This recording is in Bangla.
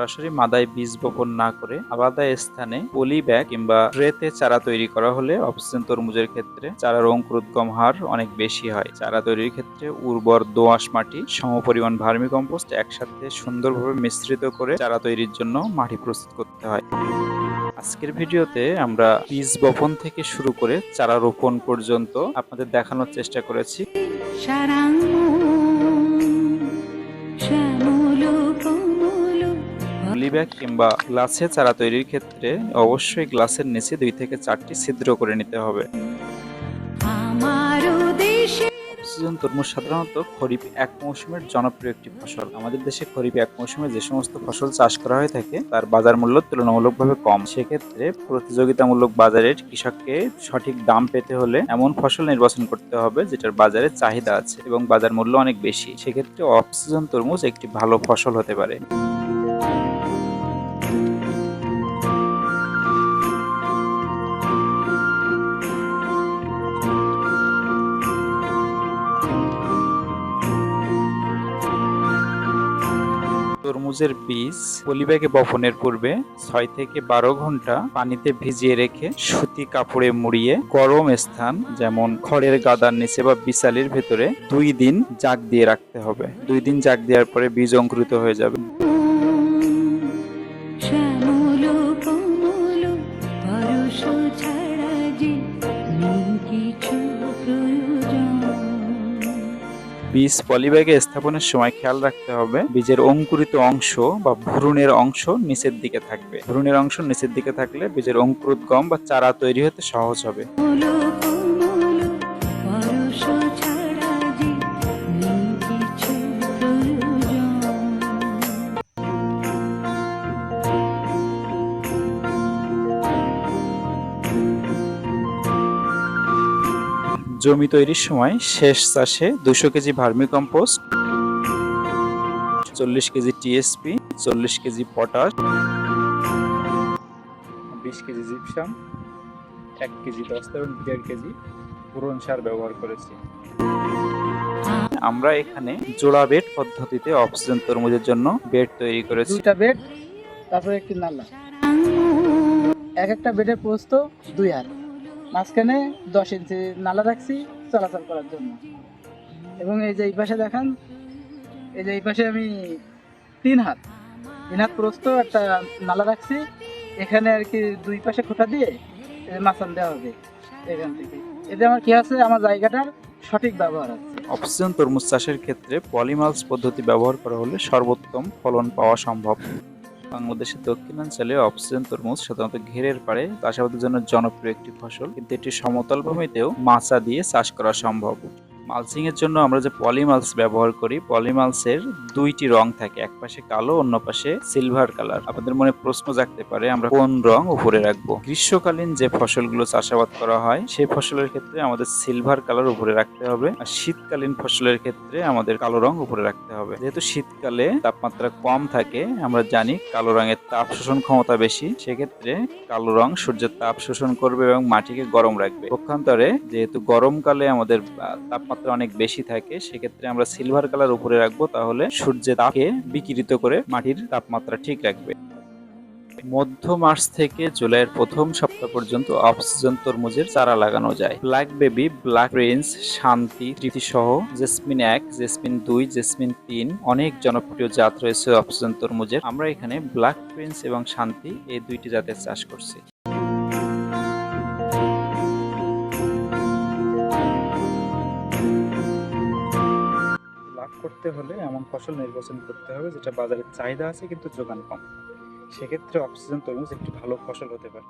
সরাসরি মাদায় বীজ বপন না করে আলাদা স্থানে পলি ব্যাগ কিংবা ট্রেতে চারা তৈরি করা হলে অক্সিজেন তরমুজের ক্ষেত্রে চারার অঙ্কুরোদ্গম হার অনেক বেশি হয়। চারা তৈরির ক্ষেত্রে উর্বর দোআঁশ মাটি, সমপরিমাণ ভার্মি কম্পোস্ট একসাথে সুন্দরভাবে মিশ্রিত করে চারা তৈরির জন্য মাটি প্রস্তুত করতে হয়। আজকের ভিডিওতে আমরা বীজ বপন থেকে শুরু করে চারা রোপণ পর্যন্ত আপনাদের দেখানোর চেষ্টা করেছি। সারাঙ্গ পলি ব্যাগ কিংবা গ্লাসে চারা তৈরির ক্ষেত্রে অবশ্যই গ্লাসের নিচে দুই থেকে চারটি ছিদ্র করে নিতে হবে। অক্সিজেন তরমুজ সাধারণত খরিফ এক মৌসুমের জনপ্রিয় একটি ফসল। আমাদের দেশে খরিফ এক মৌসুমে যে সমস্ত ফসল চাষ করা হয়ে থাকে তার বাজার মূল্য তুলনামূলকভাবে কম। সেক্ষেত্রে প্রতিযোগিতামূলক বাজারের কৃষককে সঠিক দাম পেতে হলে এমন ফসল নির্বাচন করতে হবে যেটার বাজারে চাহিদা আছে এবং বাজার মূল্য অনেক বেশি। সেক্ষেত্রে অক্সিজেন তরমুজ একটি ভালো ফসল হতে পারে। তরমুজের বীজ পলিব্যাগে বপনের পূর্বে ছয় থেকে বারো ঘণ্টা পানিতে ভিজিয়ে রেখে সুতি কাপড়ে মুড়িয়ে গরম স্থান, যেমন খড়ের গাদার নিচে বা বিশালের ভেতরে, দুই দিন জাগ দিয়ে রাখতে হবে। দুই দিন জাগ দেওয়ার পরে বীজ অঙ্কুরিত হয়ে যাবে। বীজ পলিব্যাগে স্থাপনের সময় খেয়াল রাখতে হবে। বীজের অঙ্কুরিত অংশ বা ভ্রূণের অংশ নিচের দিকে থাকবে। ভ্রূণের অংশ নিচের দিকে থাকলে বীজের অঙ্কুরোদ্গম বা চারা তৈরি হতে সহজ হবে। জমি তৈরির সময় শেষ চাষে দুশো কেজি ভার্মি কম্পোস্ট চল্লিশ কেজি টিএসপি, চল্লিশ কেজি পটাশ, বিশ কেজি জিপসাম, এক কেজি দস্তা এবং দেড় কেজি পুরন সার ব্যবহার করেছি। আমরা এখানে জোড়া বেড পদ্ধতিতে অক্সিজেন তরমুজের জন্য বেড তৈরি করেছি। দুইটা বেড, তারপরে একটি নালা। এক একটা বেডের প্রস্থ দুই হাত। মাঝখানে দশ ইঞ্চি নালা রাখছি চলাচল করার জন্য। এবং এই যে এই পাশে দেখান, এই যে এই পাশে আমি তিন হাত তিন হাত প্রস্থ একটা নালা রাখছি। এখানে আর কি দুই পাশে খোটা দিয়ে মাচান দেওয়া হবে এখান থেকে। এতে আমার কি আছে? আমার জায়গাটার সঠিক ব্যবহার আছে। অক্সিজেন তরমুজ চাষের ক্ষেত্রে পলিমালস পদ্ধতি ব্যবহার করা হলে সর্বোত্তম ফলন পাওয়া সম্ভব। বাংলাদেশের দক্ষিণাঞ্চলে অক্সিজেন তরমুজ সাধারণত ঘেরের পারে চাষাবাদের জন্য জনপ্রিয় একটি ফসল। কিন্তু এটি সমতল ভূমিতেও মাচা দিয়ে চাষ করা সম্ভব। মালচিং এর জন্য আমরা যে পলিমালস ব্যবহার করি পলিমালসের দুইটি রং থাকে এক পাশে কালো অন্য পাশে সিলভার কালার আপনাদের মনে প্রশ্ন জাগতে পারে আমরা কোন রং উপরে রাখব? গ্রীষ্মকালীন যে ফসলগুলো চাষাবাদ করা হয় সেই ফসলের ক্ষেত্রে আমাদের সিলভার কালার উপরে রাখতে হবে আর শীতকালীন ফসলের ক্ষেত্রে আমাদের কালো রং উপরে রাখতে হবে। যেহেতু শীতকালে তাপমাত্রা কম থাকে আমরা জানি কালো রঙের তাপ শোষণ ক্ষমতা বেশি সেক্ষেত্রে কালো রং সূর্যের তাপ শোষণ করবে এবং মাটিকে গরম রাখবে। পক্ষান্তরে যেহেতু গরমকালে আমাদের আহ, তাপমাত্রা অনেক বেশি থাকে, সেক্ষেত্রে আমরা সিলভার কালার উপরে রাখব, তাহলে সূর্যের তাপকে বিকিরিত করে মাটির তাপমাত্রা ঠিক রাখবে। মধ্য মার্চ থেকে জুলাইয়ের প্রথম সপ্তাহ পর্যন্ত অক্সিজেন তরমুজের চারা লাগানো যায়। ব্ল্যাক বেবি ব্ল্যাক প্রিন্স শান্তি, তৃপ্তি সহ জেসমিন এক জেসমিন দুই জেসমিন তিন অনেক জনপ্রিয় জাত রয়েছে অক্সিজেন তরমুজের। আমরা এখানে ব্ল্যাক প্রিন্স এবং শান্তি এই দুইটি জাতের চাষ করছি। করতে হলে এমন ফসল নির্বাচন করতে হবে যেটা বাজারে চাহিদা আছে কিন্তু যোগান কম। সেক্ষেত্রে অক্সিজেন তরমুজ একটি ভালো ফসল হতে পারে।